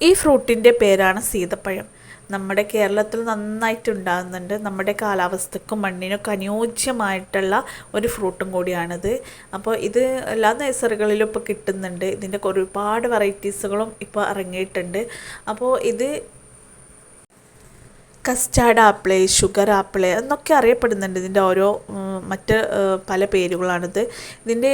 ഈ ഫ്രൂട്ടിന്റെ പേരാണ് സീതപ്പഴം. നമ്മുടെ കേരളത്തിൽ നന്നായിട്ട് ഉണ്ടാകുന്നുണ്ട് നമ്മുടെ കാലാവസ്ഥക്കും മണ്ണിനൊക്കെ അനുയോജ്യമായിട്ടുള്ള ഒരു ഫ്രൂട്ടും കൂടിയാണിത്. അപ്പോൾ ഇത് എല്ലാ നഴ്സറികളിലും ഇപ്പോൾ കിട്ടുന്നുണ്ട്. ഇതിന്റെ ഒരുപാട് വെറൈറ്റീസുകളും ഇപ്പോൾ ഇറങ്ങിയിട്ടുണ്ട്. അപ്പോൾ ഇത് കസ്റ്റാർഡ് ആപ്പിൾ ഷുഗർ ആപ്പിൾ എന്നൊക്കെ അറിയപ്പെടുന്നുണ്ട്. ഇതിന്റെ ഓരോ മറ്റ് പല പേരുകളാണിത്. ഇതിന്റെ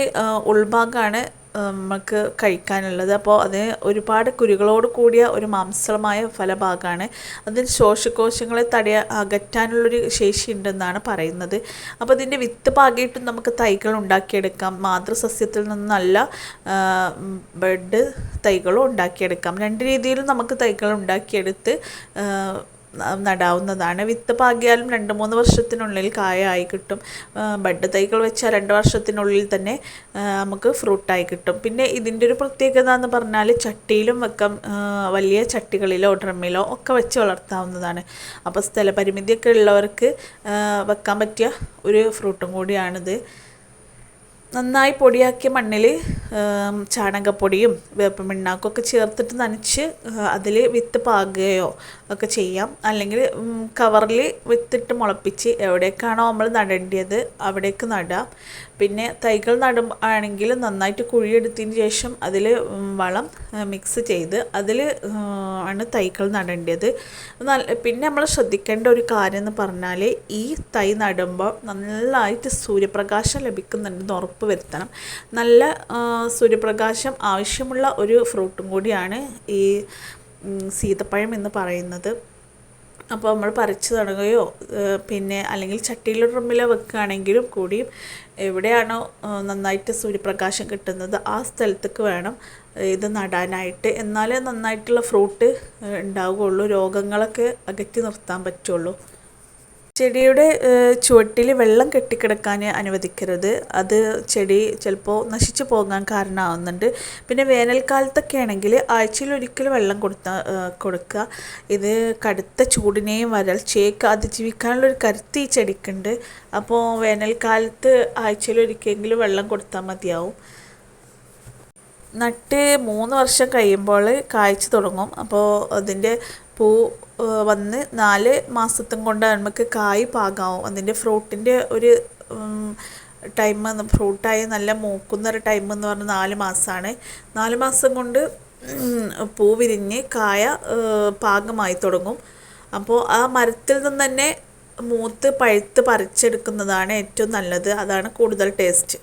ഉൾഭാഗമാണ് നമുക്ക് കഴിക്കാനുള്ളത്. അപ്പോൾ അത് ഒരുപാട് കുരുകളോട് കൂടിയ ഒരു മാംസളമായ ഫലഭാഗമാണ്. അതിൽ ശ്വാസകോശങ്ങളെ തടയ അകറ്റാനുള്ളൊരു ശേഷി ഉണ്ടെന്നാണ് പറയുന്നത്. അപ്പോൾ ഇതിന്റെ വിത്ത് പാകിയിട്ടും നമുക്ക് തൈകൾ ഉണ്ടാക്കിയെടുക്കാം. മാതൃസസ്യത്തിൽ നിന്ന് നല്ല ബെഡ് തൈകളും ഉണ്ടാക്കിയെടുക്കാം. രണ്ട് രീതിയിലും നമുക്ക് തൈകൾ ഉണ്ടാക്കിയെടുത്ത് നടാവുന്നതാണ്. വിത്ത് പാകിയാലും രണ്ട് മൂന്ന് വർഷത്തിനുള്ളിൽ കായായി കിട്ടും. ബഡ് തൈകൾ വെച്ചാൽ രണ്ട് വർഷത്തിനുള്ളിൽ തന്നെ നമുക്ക് ഫ്രൂട്ടായി കിട്ടും. പിന്നെ ഇതിന്റെ ഒരു പ്രത്യേകത എന്ന് പറഞ്ഞാൽ ചട്ടിയിലും വെക്കാം വലിയ ചട്ടികളിലോ ഡ്രമ്മിലോ ഒക്കെ വെച്ച് വളർത്താവുന്നതാണ്. അപ്പോൾ സ്ഥലപരിമിതിയൊക്കെ ഉള്ളവർക്ക് വെക്കാൻ പറ്റിയ ഒരു ഫ്രൂട്ടും കൂടിയാണിത്. നന്നായി പൊടിയാക്കിയ മണ്ണിൽ ചാണകപ്പൊടിയും വേപ്പമിണ്ണാക്കൊക്കെ ചേർത്തിട്ട് നനച്ച് അതിൽ വിത്ത് പാകുകയോ ഒക്കെ ചെയ്യാം. അല്ലെങ്കിൽ കവറിൽ വിത്തിട്ട് മുളപ്പിച്ച് എവിടേക്കാണോ നമ്മൾ നടേണ്ടത് അവിടേക്ക് നടാം. പിന്നെ തൈകൾ നടും നന്നായിട്ട് കുഴിയെടുത്തതിന് ശേഷം അതിൽ വളം മിക്സ് ചെയ്ത് അതിൽ ആണ് തൈകൾ നടേണ്ടത് പിന്നെ നമ്മൾ ശ്രദ്ധിക്കേണ്ട ഒരു കാര്യം എന്ന് പറഞ്ഞാൽ ഈ തൈ നടുമ്പോൾ നന്നായിട്ട് സൂര്യപ്രകാശം ലഭിക്കുന്നുണ്ടെന്ന് ഉറപ്പ് വരുത്തണം. നല്ല സൂര്യപ്രകാശം ആവശ്യമുള്ള ഒരു ഫ്രൂട്ടും കൂടിയാണ് ഈ സീതപ്പഴം എന്ന് പറയുന്നത്. അപ്പോൾ നമ്മൾ പറിച്ചു തുടങ്ങുകയോ പിന്നെ അല്ലെങ്കിൽ ചട്ടിയിലോ ഡ്രമ്മിലോ വെക്കുകയാണെങ്കിലും കൂടിയും എവിടെയാണോ നന്നായിട്ട് സൂര്യപ്രകാശം കിട്ടുന്നത് ആ സ്ഥലത്തേക്ക് വേണം ഇത് നടാനായിട്ട്. എന്നാലേ നന്നായിട്ടുള്ള ഫ്രൂട്ട് ഉണ്ടാവുകയുള്ളൂ. രോഗങ്ങളൊക്കെ അകറ്റി നിർത്താൻ പറ്റുള്ളൂ. ചെടിയുടെ ചുവട്ടിൽ വെള്ളം കെട്ടിക്കിടക്കാൻ അനുവദിക്കരുത്. അത് ചെടി ചിലപ്പോൾ നശിച്ചു പോകാൻ കാരണമാവുന്നുണ്ട്. പിന്നെ വേനൽക്കാലത്തൊക്കെ ആണെങ്കിൽ ആഴ്ചയിൽ ഒരിക്കൽ വെള്ളം കൊടുത്ത കൊടുക്കുക. ഇത് കടുത്ത ചൂടിനെയും വരൾച്ചയൊക്കെ അതിജീവിക്കാനുള്ളൊരു കരുത്ത് ഈ ചെടിക്കുണ്ട്. അപ്പോൾ വേനൽക്കാലത്ത് ആഴ്ചയിൽ ഒരിക്കലെങ്കിലും വെള്ളം കൊടുത്താൽ മതിയാവും. നട്ട് മൂന്ന് വർഷം കഴിയുമ്പോൾ കായ്ച്ചു തുടങ്ങും. അപ്പോൾ അതിന്റെ പൂ വന്ന് നാല് മാസത്തും കൊണ്ട് നമുക്ക് കായ് പാകാവും. അതിന്റെ ഫ്രൂട്ടിന്റെ ഒരു ടൈം ഫ്രൂട്ടായി നല്ല മൂക്കുന്ന ഒരു ടൈം എന്ന് പറഞ്ഞാൽ നാല് മാസമാണ് നാല് മാസം കൊണ്ട് പൂ വിരിഞ്ഞ് കായ പാകമായി തുടങ്ങും. അപ്പോൾ ആ മരത്തിൽ നിന്ന് തന്നെ മൂത്ത് പഴുത്ത് പറിച്ചെടുക്കുന്നതാണ് ഏറ്റവും നല്ലത്. അതാണ് കൂടുതൽ ടേസ്റ്റ്.